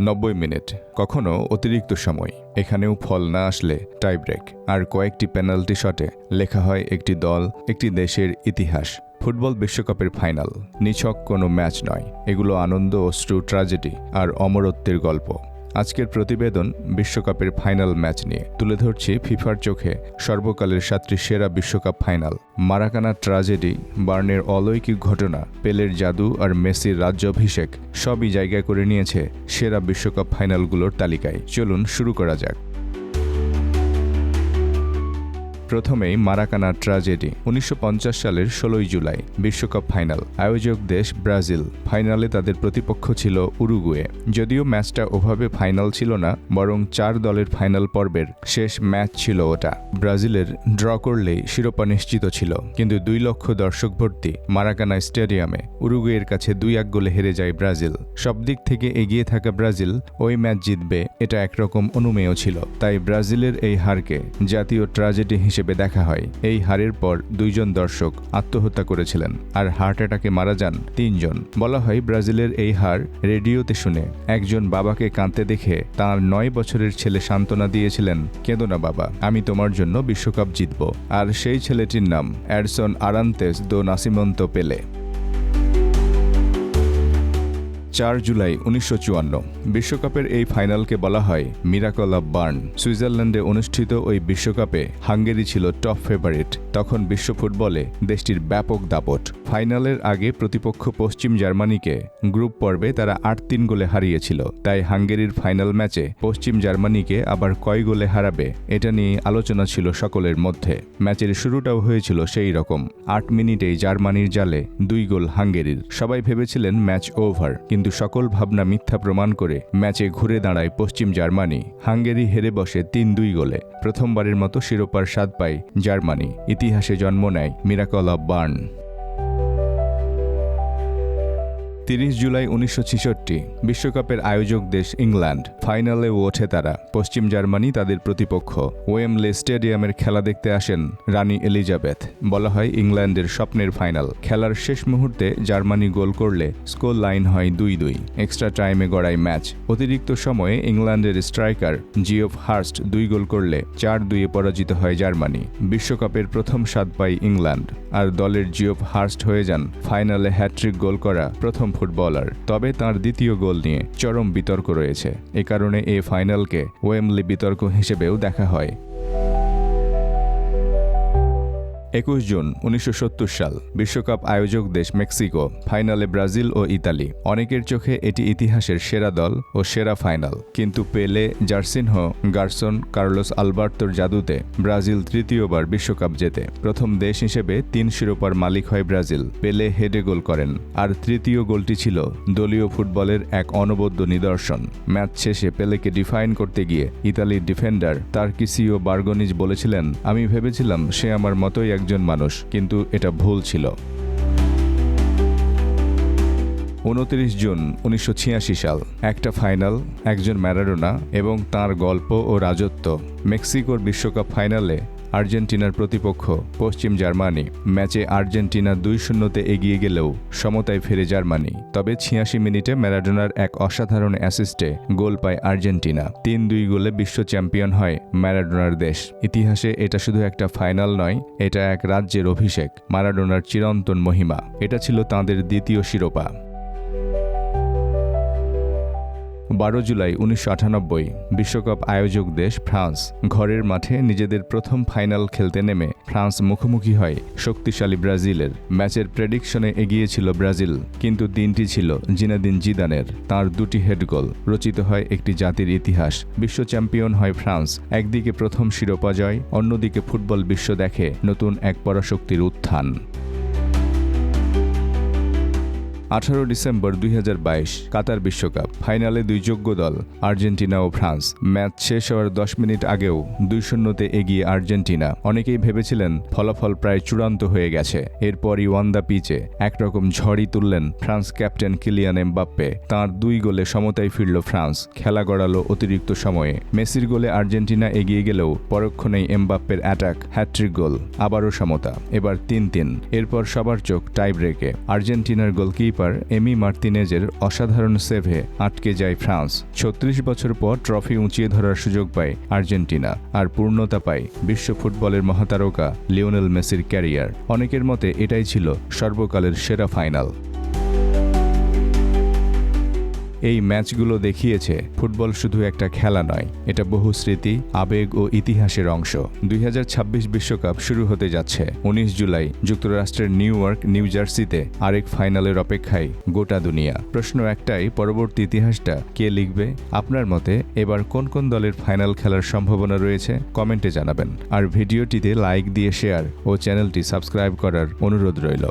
নব্বই মিনিট, কখনো অতিরিক্ত সময়। এখানেও ফল না আসলে টাই ব্রেক। আর কয়েকটি পেনাল্টি শটে লেখা হয় একটি দল, একটি দেশের ইতিহাস। ফুটবল বিশ্বকাপের ফাইনাল। নিছক কোনো ম্যাচ নয়। এগুলো আনন্দ অশ্রু ট্র্যাজেডি আর অমরত্বের গল্প। আজকের প্রতিবেদন বিশ্বকাপের ফাইনাল ম্যাচ নিয়ে। তুলে ধরছি ফিফার চোখে সর্বকালের সাতটি সেরা বিশ্বকাপ ফাইনাল। মারাকানা ট্রাজেডি, বার্নের অলৌকিক ঘটনা, পেলের জাদু আর মেসির রাজ্যাভিষেক সবই জায়গা করে নিয়েছে সেরা বিশ্বকাপ ফাইনালগুলোর তালিকায়। চলুন শুরু করা যাক। প্রথমেই মারাকানা ট্রাজেডি, উনিশশো সালের ষোলোই জুলাই, বিশ্বকাপ ফাইনাল। আয়োজক দেশ ব্রাজিল। ফাইনালে তাদের প্রতিপক্ষ ছিল উরুগুয়ে। যদিও ম্যাচটা ওভাবে ফাইনাল ছিল না, বরং চার দলের ফাইনাল পর্বের শেষ ম্যাচ ছিল ওটা। ব্রাজিলের ড্র করলেই শিরোপা নিশ্চিত ছিল। কিন্তু দুই লক্ষ দর্শক ভর্তি মারাকানা স্টেডিয়ামে উরুগুয়ের কাছে দুই এক গোলে হেরে যায় ব্রাজিল। সব দিক থেকে এগিয়ে থাকা ব্রাজিল ওই ম্যাচ জিতবে, এটা একরকম অনুমেয় ছিল। তাই ব্রাজিলের এই হারকে জাতীয় ট্রাজেডি হিসেবে হিসেবে দেখা হয়। এই হারের পর দুইজন দর্শক আত্মহত্যা করেছিলেন আর হার্ট অ্যাটাকে মারা যান তিনজন। বলা হয় ব্রাজিলের এই হার রেডিওতে শুনে একজন বাবাকে কাঁদতে দেখে তার নয় বছরের ছেলে সান্ত্বনা দিয়েছিলেন, কেঁদো না বাবা, আমি তোমার জন্য বিশ্বকাপ জিতব। আর সেই ছেলেটির নাম অ্যাডসন আরান্তেস দো নাসিমন্ত পেলে। চার জুলাই উনিশশো বিশ্বকাপের এই ফাইনালকে বলা হয় মিরাকল অব বার্ন। সুইজারল্যান্ডে অনুষ্ঠিত ওই বিশ্বকাপে হাঙ্গেরি ছিল টপ ফেভারিট। তখন বিশ্ব ফুটবলে দেশটির ব্যাপক দাপট। ফাইনালের আগে প্রতিপক্ষ পশ্চিম জার্মানিকে গ্রুপ পর্বে তারা আট তিন গোলে হারিয়েছিল। তাই হাঙ্গেরির ফাইনাল ম্যাচে পশ্চিম জার্মানিকে আবার কয় গোলে হারাবে, এটা নিয়ে আলোচনা ছিল সকলের মধ্যে। ম্যাচের শুরুটাও হয়েছিল সেই রকম। আট মিনিটেই জার্মানির জালে দুই গোল হাঙ্গেরির। সবাই ভেবেছিলেন ম্যাচ ওভার কিন্তু সকল ভাবনা মিথ্যা প্রমাণ করে ম্যাচে ঘুরে দাঁড়ায় পশ্চিম জার্মানি। হাঙ্গেরি হেরে বসে তিন দুই গোলে। প্রথমবারের মতো শিরোপার স্বাদ পায় জার্মানি। ইতিহাসে জন্ম নেয় মিরাকল অব বার্ন। তিরিশ জুলাই উনিশশো বিশ্বকাপের আয়োজক দেশ ইংল্যান্ড। ফাইনালে ওঠে তারা। পশ্চিম জার্মানি তাদের প্রতিপক্ষ। ওয়েমলে স্টেডিয়ামের খেলা দেখতে আসেন রানী এলিজাবেথ। বলা হয় ইংল্যান্ডের স্বপ্নের ফাইনাল। খেলার শেষ মুহূর্তে জার্মানি গোল করলে স্কোর লাইন হয় দুই দুই। এক্সট্রা টাইমে গড়ায় ম্যাচ। অতিরিক্ত সময়ে ইংল্যান্ডের স্ট্রাইকার জিওফ হার্স্ট দুই গোল করলে চার দুইয়ে পরাজিত হয় জার্মানি। বিশ্বকাপের প্রথম স্বাদ পায় ইংল্যান্ড। আর দলের জিওফ হার্স্ট হয়ে যান ফাইনালে হ্যাট্রিক গোল করা প্রথম ফুটবলার, তবে তার দ্বিতীয় গোল নিয়ে চরম বিতর্ক রয়েছে। এ কারণে এ ফাইনালকে ওয়েমলি বিতর্ক হিসেবেও দেখা হয়। একুশ জুন উনিশশো সত্তর সাল, বিশ্বকাপ আয়োজক দেশ মেক্সিকো, ফাইনালে ব্রাজিল ও ইতালি। অনেকের চোখে এটি ইতিহাসের সেরা দল ও সেরা ফাইনাল। কিন্তু পেলে, জার্সিনহ, গার্সন, কার্লোস আলবার্তোর জাদুতে ব্রাজিল তৃতীয়বার বিশ্বকাপ জেতে। প্রথম দেশ হিসেবে তিন শিরোপার মালিক হয় ব্রাজিল। পেলে হেডে গোল করেন। আর তৃতীয় গোলটি ছিল দলীয় ফুটবলের এক অনবদ্য নিদর্শন। ম্যাচ শেষে পেলেকে ডিফাইন করতে গিয়ে ইতালির ডিফেন্ডার তার কিসিও বার্গনিজ বলেছিলেন, আমি ভেবেছিলাম সে আমার মতোই একজন মানুষ, কিন্তু এটা ভুল ছিল। উনত্রিশ জুন উনিশশো ছিয়াশি সাল, একটা ফাইনাল, একজন ম্যারাডোনা এবং তার গল্প ও রাজত্ব মেক্সিকোর বিশ্বকাপ ফাইনালে আর্জেন্টিনার প্রতিপক্ষ, পশ্চিম জার্মানি। ম্যাচে আর্জেন্টিনা দুই শূন্যতে এগিয়ে গেলেও সমতায় ফেরে জার্মানি। তবে ছিয়াশি মিনিটে ম্যারাডোনার এক অসাধারণ অ্যাসিস্টে গোল পায় আর্জেন্টিনা। তিন দুই গোলে বিশ্ব চ্যাম্পিয়ন হয় ম্যারাডোনার দেশ। ইতিহাসে এটা শুধু একটা ফাইনাল নয়, এটা এক রাজ্যের অভিষেক, ম্যারাডোনার চিরন্তন মহিমা। এটা ছিল তাঁদের দ্বিতীয় শিরোপা। বারো জুলাই উনিশশো বিশ্বকাপ আয়োজক দেশ ফ্রান্স ঘরের মাঠে নিজেদের প্রথম ফাইনাল খেলতে নেমে ফ্রান্স মুখোমুখি হয় শক্তিশালী ব্রাজিলের। ম্যাচের প্রেডিকশনে এগিয়েছিল ব্রাজিল, কিন্তু দিনটি ছিল জিনাদিন জিদানের। তার দুটি হেড গোল, রচিত হয় একটি জাতির ইতিহাস। বিশ্ব চ্যাম্পিয়ন হয় ফ্রান্স, একদিকে প্রথম শিরোপা জয়, অন্যদিকে ফুটবল বিশ্ব দেখে নতুন এক পরাশক্তির উত্থান। আঠারো ডিসেম্বর দুই হাজার বাইশ কাতার বিশ্বকাপ। ফাইনালে দুই যোগ্য দল, আর্জেন্টিনা ও ফ্রান্স। ম্যাচ শেষ হওয়ার দশ মিনিট আগেও দুই শূন্যতে এগিয়ে আর্জেন্টিনা। অনেকেই ভেবেছিলেন ফলাফল প্রায় চূড়ান্ত হয়ে গেছে। এরপরই ওয়ান্দা পিচে একরকম ঝড়ই তুললেন ফ্রান্স ক্যাপ্টেন কিলিয়ান এমবাপ্পে। তাঁর দুই গোলে সমতায় ফিরল ফ্রান্স। খেলা গড়ালো অতিরিক্ত সময়ে। মেসির গোলে আর্জেন্টিনা এগিয়ে গেলেও পরক্ষণেই এমবাপ্পের অ্যাটাক হ্যাট্রিক গোল, আবারও সমতা। এবার তিন তিন। এরপর সবার চোখ টাই ব্রেকে আর্জেন্টিনার গোলকিপার গোলকিপার এমি মার্তিনেজের অসাধারণ সেভে আটকে যায় ফ্রান্স। ছত্রিশ বছর পর ট্রফি উঁচিয়ে ধরার সুযোগ পায় আর্জেন্টিনা আর পূর্ণতা পায় বিশ্ব ফুটবলের মহাতারকা লিওনেল মেসির ক্যারিয়ার। অনেকের মতে এটাই ছিল সর্বকালের সেরা ফাইনাল। এই ম্যাচগুলো দেখিয়েছে, ফুটবল শুধু একটা খেলা নয়, এটা বহু স্মৃতি, আবেগ ও ইতিহাসের অংশ। দুই বিশ্বকাপ শুরু হতে যাচ্ছে, উনিশ জুলাই, যুক্তরাষ্ট্রের নিউ ইয়র্ক, নিউ জার্সিতে আরেক ফাইনালের অপেক্ষায় গোটা দুনিয়া। প্রশ্ন একটাই, পরবর্তী ইতিহাসটা কে লিখবে? আপনার মতে, এবার কোন কোন দলের ফাইনাল খেলার সম্ভাবনা রয়েছে? কমেন্টে জানাবেন। আর ভিডিওটিতে লাইক দিয়ে শেয়ার ও চ্যানেলটি সাবস্ক্রাইব করার অনুরোধ রইল।